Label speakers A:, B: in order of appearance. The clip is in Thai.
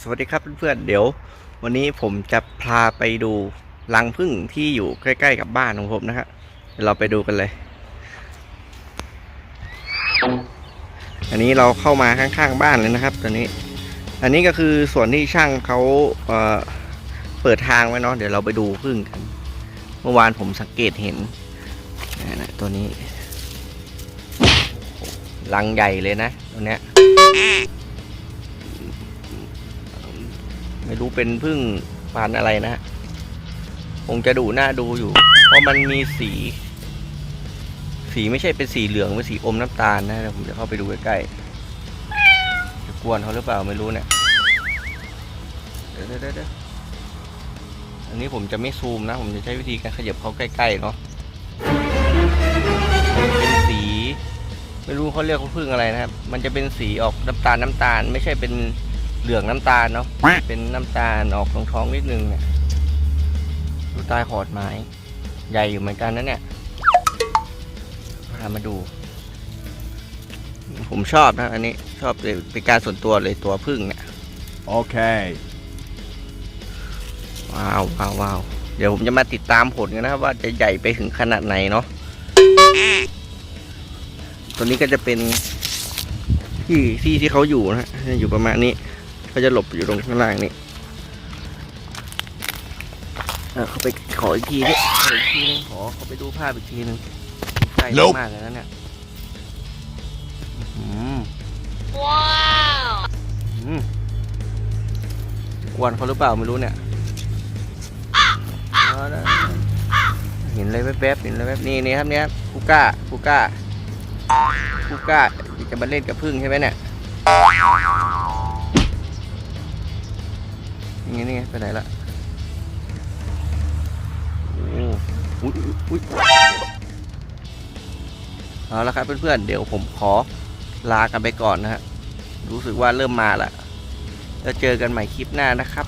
A: สวัสดีครับเพื่อนๆเดี๋ยว วันนี้ผมจะพาไปดูรังผึ้งที่อยู่ใกล้ ๆ กับบ้านของผมนะครับเดี๋ยวเราไปดูกันเลย อันนี้เราเข้ามาข้างๆบ้านเลยนะครับตอนนี้ อันนี้ก็คือส่วนที่ช่างเขาเอ่อเปิดทางไว้เนาะเดี๋ยวเราไปดูผึ้งกัน เมื่อวานผมสังเกตเห็นนะตัวนี้รังใหญ่เลยนะตัวเนี้ย ไม่รู้เป็นพึ่งพันอะไรนะคงจะดูหน้าดูอยู่ เพราะมันมีสี สีไม่ใช่เป็นสีเหลืองเป็นสีอมน้ำตาลนะเดี๋ยวผมจะเข้าไปดูใกล้ๆจะกวนเขาหรือเปล่าไม่รู้เนี่ยเดี๋ยวเดี๋ยวเดี๋ยวอันนี้ผมจะไม่ซูมนะ ผมจะใช้วิธีการขยับเขาใกล้ๆเนาะเป็นสี ไม่รู้เขาเรียกว่าพึ่งอะไรนะครับ มันจะเป็นสีออกน้ำตาลน้ำตาล ไม่ใช่เป็น เหลืองน้ำตาลเนาะเป็นน้ำตาลออกท้องๆนิดนึงเนี่ยดูใต้ขอดไม้ใหญ่อยู่เหมือนกันนะเนี่ยพามาดู ผมชอบนะอันนี้ชอบเลยเป็นการส่วนตัวเลยตัวพึ่งเนี่ย
B: Okay.
A: ว้าวว้าวว้าวเดี๋ยวผมจะมาติดตามผลกันนะครับว่าจะใหญ่ไปถึงขนาดไหนเนาะตัวนี้ก็จะเป็นที่ที่ที่เขาอยู่นะฮะอยู่ประมาณนี้ เขาจะหลบอยู่ตรงข้างล่างนี่เออเขาไปขออีกทีดิขออีกทีนึงขอเขาไปดูภาพอีกทีนึงใกล้
B: Nope
A: มากเลยนะเนี่ยอืม
C: ว้าว
A: อืมกวนเขาหรือเปล่าไม่รู้เนี่ยเอาละเห็นอะไรแวบๆเห็นอะไรแวบนี่นี่ครับเนี่ยคูก้าคูก้าคูก้าจะมาเล่นกับพึ่งใช่ไหมเนี่ย ไงนี่ไงไปไหนละโอ้อุ๊ยอุ๊ยอุ๊ยเอาละครับเพื่อนๆเดี๋ยวผมขอลากันไปก่อนนะฮะรู้สึกว่าเริ่มมาละแล้วเจอกันใหม่คลิปหน้านะครับ